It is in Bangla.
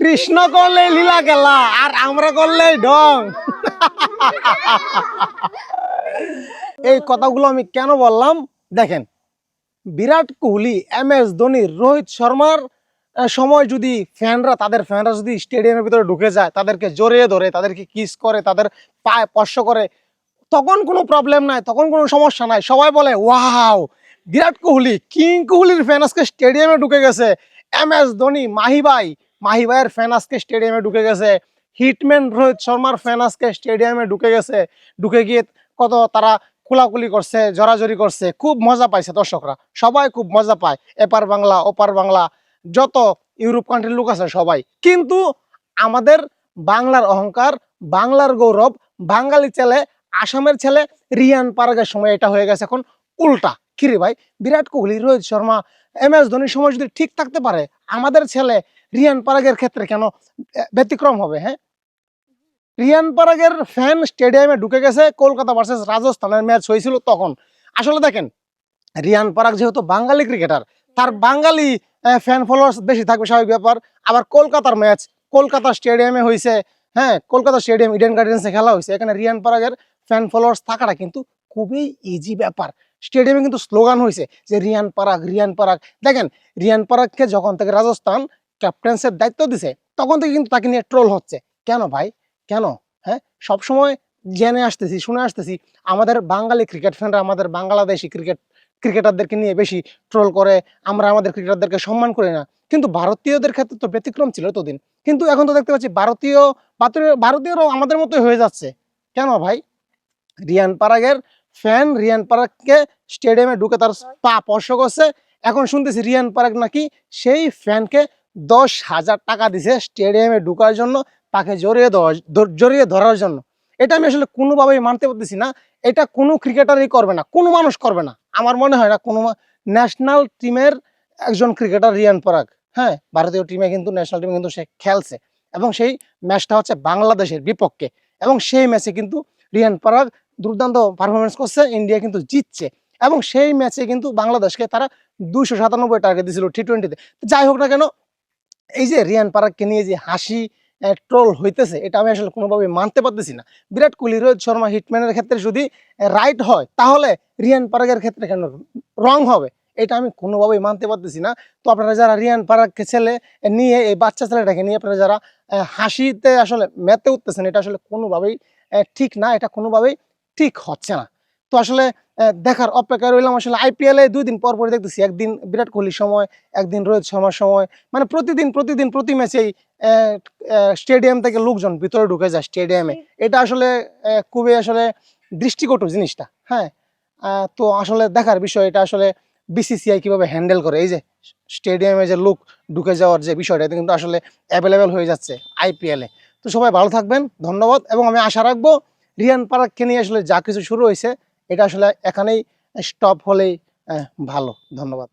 কৃষ্ণ করলে লীলা গেলা, আর আমরা করলে ঢং। এই কথাগুলো আমি কেন বললাম? দেখেন, বিরাট কোহলি, এম এস ধোনি, রোহিত শর্মার সময় যদি ফ্যানরা, তাদের ফ্যানরা যদি স্টেডিয়ামের ভিতরে ঢুকে যায়, তাদেরকে জড়িয়ে ধরে, তাদেরকে কিস করে, তাদের পায়ে স্পর্শ করে, তখন কোনো প্রবলেম নাই, তখন কোনো সমস্যা নাই। সবাই বলে, ওয়াও, বিরাট কোহলি, কিং কোহলির ফ্যান আজকে স্টেডিয়ামে ঢুকে গেছে। এম এস ধোনি, মাহি ভাই মাহি ভাইয়ের ফ্যান আজকে স্টেডিয়ামে ঢুকে গেছে। হিটম্যান রোহিত শর্মার ফ্যান আজকে স্টেডিয়ামে ঢুকে গেছে। ঢুকে গিয়ে কত তারা কোলাকুলি করছে জড়াজড়ি করছে। খুব মজা পাইছে দর্শকরা। সবাই খুব মজা পায়। এপার বাংলা, ওপার বাংলা। যত ইউরোপ কান্ট্রির লোক আছে সবাই। কিন্তু আমাদের বাংলার অহংকার, বাংলার গৌরব, বাঙালি ছেলে, আসামের ছেলে রিয়ান পারাগের সময় এটা হয়ে গেছে এখন উল্টা। কিরে ভাই? বিরাট কোহলি, রোহিত শর্মা, এম এস ধোনির সময় যদি ঠিক থাকতে পারে, আমাদের ছেলে রিয়ান পারাগের ক্ষেত্রে কেন ব্যতিক্রম হবে হ্যাঁ? রিয়ান পারাগের ফ্যান স্টেডিয়ামে ঢুকে গেছে, কলকাতা ভার্সেস রাজস্থানের ম্যাচ হয়েছিল তখন। আসলে দেখেন, রিয়ান পারাগ যেহেতু বাঙালি ক্রিকেটার তার বাঙালি ফ্যান ফলোয়ার্স বেশি থাকবে, স্বাভাবিক ব্যাপার। আবার কলকাতার ম্যাচ কলকাতা স্টেডিয়ামে হয়েছে হ্যাঁ? কলকাতা স্টেডিয়াম ইডেন গার্ডেন্সে খেলা হয়েছে, এখানে রিয়ান পারাগের ফ্যান ফলোয়ার্স থাকাটা কিন্তু খুবই ইজি ব্যাপার। স্টেডিয়ামে কিন্তু স্লোগান হয়েছে যে, রিয়ান পারাগ রিয়ান পারাগ। দেখেন, রিয়ান পারাগকে যখন থেকে রাজস্থান ক্যাপ্টেন্সের দায়িত্ব দিছে, তখন থেকে কিন্তু তাকে নিয়ে ট্রোল হচ্ছে। কেন ভাই? কেন? হ্যাঁ? সবসময় জেনে আসতেছি, শুনে আসতেছি, আমাদের বাঙালি ক্রিকেট ফ্যানরা আমাদের বাংলাদেশি ক্রিকেট ক্রিকেটারদেরকে নিয়ে বেশি ট্রোল করে, আমরা আমাদের ক্রিকেটারদেরকে সম্মান করি না। কিন্তু ভারতীয়দের ক্ষেত্রে তো ব্যতিক্রম ছিল তোদিন কিন্তু এখন তো দেখতে পাচ্ছি ভারতীয়- ভারতীয়রাও আমাদের মতোই হয়ে যাচ্ছে। কেন ভাই? রিয়ান পারাগের ফ্যান রিয়ান পারাগকে স্টেডিয়ামে ঢুকে তার পা স্পর্শ করছে। এখন শুনতেছি রিয়ান পারাগ নাকি সেই ফ্যানকে দশ হাজার টাকা দিছে স্টেডিয়ামে ঢুকার জন্য, তাকে জড়িয়ে জড়িয়ে ধরার জন্য। এটা আমি আসলে কোনোভাবেই মানতে পারতেছি না। এটা কোনো ক্রিকেটারই করবে না, কোনো মানুষ করবে না। আমার মনে হয় না কোনো ন্যাশনাল টিমের একজন ক্রিকেটার রিয়ান পরাগ হ্যাঁ? ভারতীয় টিমে কিন্তু ন্যাশনাল টিমে কিন্তু সে খেলছে। এবং সেই ম্যাচটা হচ্ছে বাংলাদেশের বিপক্ষে। এবং সেই ম্যাচে কিন্তু রিয়ান পরাগ দুর্দান্ত পারফরমেন্স করছে ইন্ডিয়া কিন্তু জিতছে। এবং সেই ম্যাচে কিন্তু বাংলাদেশকে তারা দুশো সাতানব্বই টার্গেট দিয়েছিল টি টোয়েন্টিতে যাই হোক না কেন এই যে রিয়ান পারাগকে নিয়ে যে হাসি ট্রোল হইতেছে, এটা আমি আসলে কোনোভাবে মানতে পারতেছি না। বিরাট কোহলি, রোহিত শর্মা হিটম্যানের ক্ষেত্রে যদি রাইট হয়, তাহলে রিয়ান পারাগের ক্ষেত্রে কেন রং হবে? এটা আমি কোনোভাবেই মানতে পারতেছি না। তো আপনারা যারা রিয়ান পারাগকে ছেলে নিয়ে, এই বাচ্চা ছেলেটাকে নিয়ে আপনারা যারা হাসিতে আসলে মেতে উঠতেছেন, এটা আসলে কোনোভাবেই ঠিক না, এটা কোনোভাবেই ঠিক হচ্ছে না। তো আসলে দেখার অপেক্ষা রইলাম। আসলে আইপিএল এ দুই দিন পর পর দেখতেছি একদিন বিরাট কোহলির সময় একদিন রোহিত শর্মার সময়। মানে প্রতিদিন প্রতিদিন প্রতি ম্যাচেই স্টেডিয়াম থেকে লোকজন ভিতরে ঢুকে যায় স্টেডিয়ামে। এটা আসলে খুবই আসলে দৃষ্টিকটু জিনিসটা হ্যাঁ? তো আসলে দেখার বিষয় এটা আসলে বিসিসিআই কীভাবে হ্যান্ডেল করে? এই যে স্টেডিয়ামে যে লোক ঢুকে যাওয়ার যে বিষয়টা এটা কিন্তু আসলে অ্যাভেলেবেল হয়ে যাচ্ছে আইপিএলে তো সবাই ভালো থাকবেন ধন্যবাদ। এবং আমি আশা রাখব রিয়ান পারাককে নিয়ে আসলে যা কিছু শুরু হয়েছে এটা আসলে এখানেই স্টপ হলেই ভালো। ধন্যবাদ।